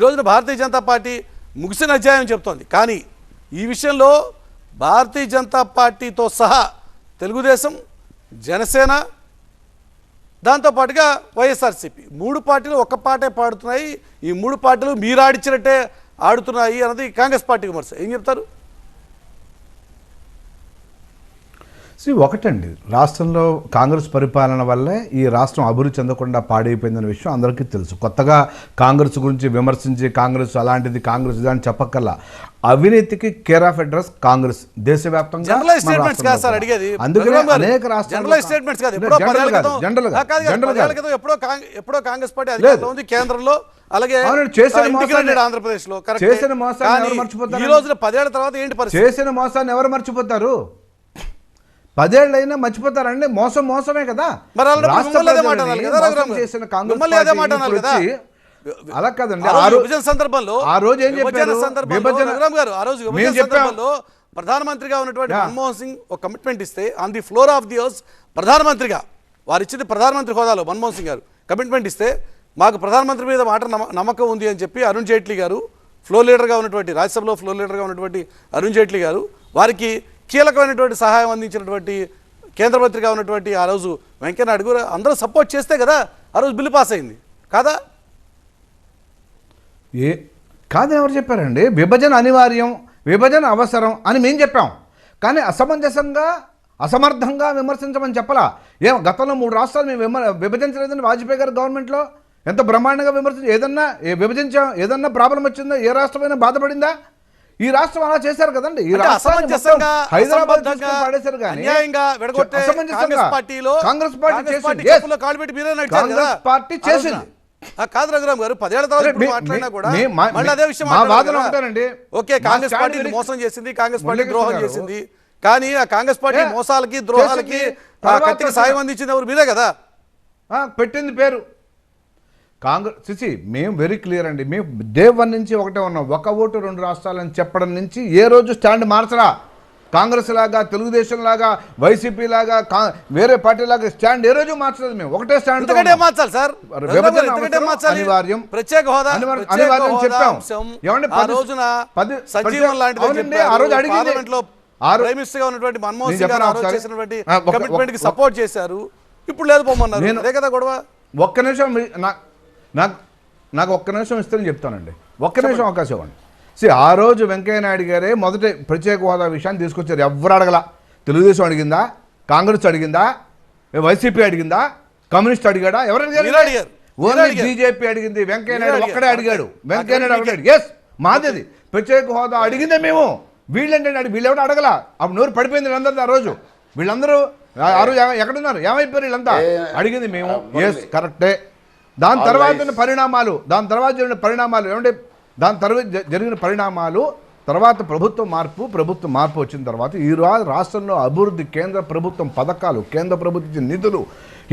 ఈ రోజున భారతీయ జనతా పార్టీ ముగిసిన అధ్యాయం చెప్తోంది. కానీ ఈ విషయంలో భారతీయ జనతా పార్టీతో సహా తెలుగుదేశం జనసేన దాంతోపాటుగా వైఎస్ఆర్సీపీ మూడు పార్టీలు ఒక్క పాటే పాడుతున్నాయి. ఈ మూడు పార్టీలు మీరు ఆడిచ్చినట్టే ఆడుతున్నాయి అన్నది కాంగ్రెస్ పార్టీ విమర్శ. ఏం చెప్తారు? సి ఒకటండి. రాష్ట్రంలో కాంగ్రెస్ పరిపాలన వల్లే ఈ రాష్ట్రం అభివృద్ధి చెందకుండా పాడైపోయిందనే విషయం అందరికీ తెలుసు. కొత్తగా కాంగ్రెస్ గురించి విమర్శించి కాంగ్రెస్ అలాంటిది కాంగ్రెస్ ఇది అని చెప్పక్కల్లా అవినీతికి కేర్ ఆఫ్ అడ్రస్ కాంగ్రెస్ దేశవ్యాప్తంగా రాష్ట్రంలో ఎప్పుడో కాంగ్రెస్ పార్టీ ఉంది కేంద్రంలో. అలాగే ఆంధ్రప్రదేశ్లో కరెక్టే. చేసిన మోసాన్ని కానీ ఎవరు మర్చిపోతారండి? ఈ రోజున పదేళ్ళ తర్వాత ఏంటి చేసిన మోసాన్ని ఎవరు మర్చిపోతారు? పదేళ్ళైనా మర్చిపోతారండి మోసం మోసమే కదా? చేసిన కాంగ్రెస్ అలా కాదండి ఆ విభజన సందర్భంలో ఆ రోజు ఏం చెప్పారు? విభజన- గారు ఆ రోజు మేము విభజన చెప్పాం. సందర్భంలో ప్రధానమంత్రిగా ఉన్నటువంటి. మన్మోహన్ సింగ్ ఒక కమిట్మెంట్ ఇస్తే on the floor of the house ప్రధానమంత్రిగా వారు ఇచ్చింది ప్రధానమంత్రి హోదాలో మన్మోహన్ సింగ్ గారు కమిట్మెంట్ ఇస్తే మాకు ప్రధానమంత్రి మీద మాట నమ్మ- నమ్మకం ఉంది అని చెప్పి అరుణ్ జైట్లీ గారు ఫ్లో లీడర్గా ఉన్నటువంటి రాజ్యసభలో ఫ్లో లీడర్గా ఉన్నటువంటి అరుణ్ జైట్లీ గారు వారికి కీలకమైనటువంటి సహాయం అందించినటువంటి కేంద్ర మంత్రిగా ఉన్నటువంటి ఆ రోజు వెంకయ్యనాయుడు గారు అందరూ సపోర్ట్ చేస్తే కదా ఆ రోజు బిల్లు పాస్ అయింది. కాదా? ఏ కాదని ఎవరు చెప్పారండి? విభజన అనివార్యం విభజన అవసరం అని మేము చెప్పాం. కానీ అసమంజసంగా అసమర్థంగా విమర్శించమని చెప్పలా. ఏం గతంలో మూడు రాష్ట్రాలు మేము విమ విభజించలేదని వాజ్పేయి గారి గవర్నమెంట్లో ఎంత బ్రహ్మాండంగా విమర్శించి ఏదన్నా విభజించాం ఏదన్నా ప్రాబ్లం వచ్చిందో ఏ రాష్ట్రమైనా బాధపడిందా? ఈ రాష్ట్రం అలా చేశారు కదండి. ఈ హైదరాబాద్ పాడేశారు అసమంజసంగా కాంగ్రెస్ పార్టీ కాంగ్రెస్ పార్టీ చేసింది. కదా రఘురామ్ గారు పదేళ్ళ తర్వాత మాట్లాడినా కూడా మళ్ళీ అదే విషయం. ఓకే కాంగ్రెస్ పార్టీ మోసం చేసింది కాంగ్రెస్ పార్టీ ద్రోహం. చేసింది. కానీ ఆ కాంగ్రెస్ పార్టీ మోసాలకి ద్రోహాలకి కత్తికి సాయం అందించింది ఎవరు? మీరే కదా. ఆ, పెట్టింది పేరు. కాంగ్రెస్ సిసి మేము వెరీ క్లియర్ అండి. మేము డే వన్ నుంచి ఒకటే ఉన్నాం. ఒక ఓటు రెండు రాష్ట్రాలని చెప్పడం నుంచి ఏ రోజు స్టాండ్ మార్చరా? కాంగ్రెస్ లాగా తెలుగుదేశం లాగా వైసీపీ లాగా వేరే పార్టీ లాగా స్టాండ్ ఏ రోజు మార్చలేదు మేము. ఒకటే స్టాండ్ మార్చాలి సార్? అనివార్యం. ప్రత్యేక హోదా అనివార్యం- చెప్పాం. ఏమంటే రోజున పది- సజీవం లాంటిది ఆ రోజు అడిగింది. ప్రైమ్ మినిస్టర్గా ఉన్నటువంటి మన్మోహన్ సింగ్ గారు? చేసినటువంటి కమిట్మెంట్కి సపోర్ట్ చేశారు. ఇప్పుడు లేదు పొమ్మన్నారు నేను- అదే కదా గొడవ. ఒక్క నిమిషం నాకు నాకు ఒక్క నిమిషం ఇస్తే చెప్తానండి. ఒక్క నిమిషం అవకాశం ఇవ్వండి. సి ఆ రోజు వెంకయ్య నాయుడు గారే మొదటి ప్రత్యేక హోదా విషయాన్ని తీసుకొచ్చారు. ఎవరు అడగల. తెలుగుదేశం అడిగిందా? కాంగ్రెస్ అడిగిందా? వైసీపీ అడిగిందా? కమ్యూనిస్ట్ అడిగాడా? ఎవరు మీరు అడిగారు అడిగారు. మీరు ఓన్లీ అడిగారు. బీజేపీ అడిగింది వెంకయ్య మీరు నాయుడు అడిగారు. ఒక్కడే అడిగాడు. ఆ వెంకయ్య నాయుడు క్రెడిట్ అడిగాడు. ఎస్ మాది అది. ప్రత్యేక హోదా అడిగిందే మేము. వీళ్ళంటే అడిగి వీళ్ళెవరు అడగల? అప్పుడు నోరు పడిపోయింది వీళ్ళందరిది ఆ రోజు. వీళ్ళందరూ ఆ- రోజు ఎక్కడున్నారు? ఏమైపోయారు వీళ్ళంతా? అడిగింది మేము. ఎస్ కరెక్టే దాని తర్వాత పరిణామాలు దాని తర్వాత జరిగిన పరిణామాలు ఏమంటే దాని తర్వాత జరిగిన పరిణామాలు తర్వాత ప్రభుత్వ మార్పు ప్రభుత్వ మార్పు వచ్చిన తర్వాత ఈ రాష్ట్రంలో అభివృద్ధి కేంద్ర ప్రభుత్వం పథకాలు కేంద్ర ప్రభుత్వం నిధులు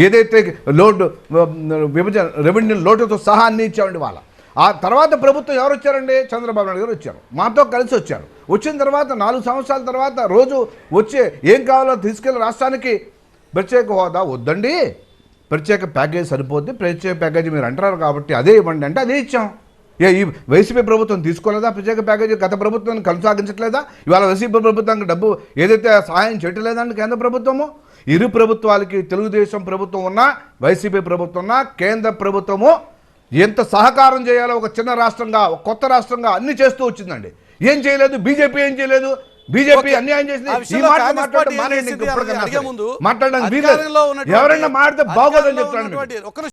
ఏదైతే లోటు విభజన రెవెన్యూ లోటుతో సహా అన్ని ఇచ్చామండి వాళ్ళ. ఆ తర్వాత ప్రభుత్వం ఎవరు వచ్చారండి? చంద్రబాబు నాయుడు గారు వచ్చారు. మాతో కలిసి వచ్చారు. వచ్చిన తర్వాత నాలుగు సంవత్సరాల తర్వాత రోజు వచ్చే ఏం కావాలో తీసుకెళ్ళి రాష్ట్రానికి ప్రత్యేక హోదా వద్దండి. ప్రత్యేక ప్యాకేజ్ సరిపోద్ది ప్రత్యేక ప్యాకేజీ మీరు అంటారు కాబట్టి అదే ఇవ్వండి అంటే అదే ఇచ్చాం. ఏ ఈ వైసీపీ ప్రభుత్వం తీసుకోలేదా? ప్రత్యేక ప్యాకేజీ గత ప్రభుత్వాన్ని కొనసాగించట్లేదా? ఇవాళ వైసీపీ ప్రభుత్వానికి డబ్బు ఏదైతే సహాయం చేయట్లేదండి కేంద్ర ప్రభుత్వము? ఇరు ప్రభుత్వాలకి తెలుగుదేశం ప్రభుత్వం ఉన్నా వైసీపీ ప్రభుత్వం ఉన్నా కేంద్ర ప్రభుత్వము ఎంత సహకారం చేయాలో ఒక చిన్న రాష్ట్రంగా ఒక కొత్త రాష్ట్రంగా అన్ని చేస్తూ వచ్చిందండి. ఏం చేయలేదు? బీజేపీ ఏం చేయలేదు? బీజేపీ. అన్యాయం చేసింది. మాట్లాడడం ఎవరైనా మాడితే బాగోదని చెప్తాను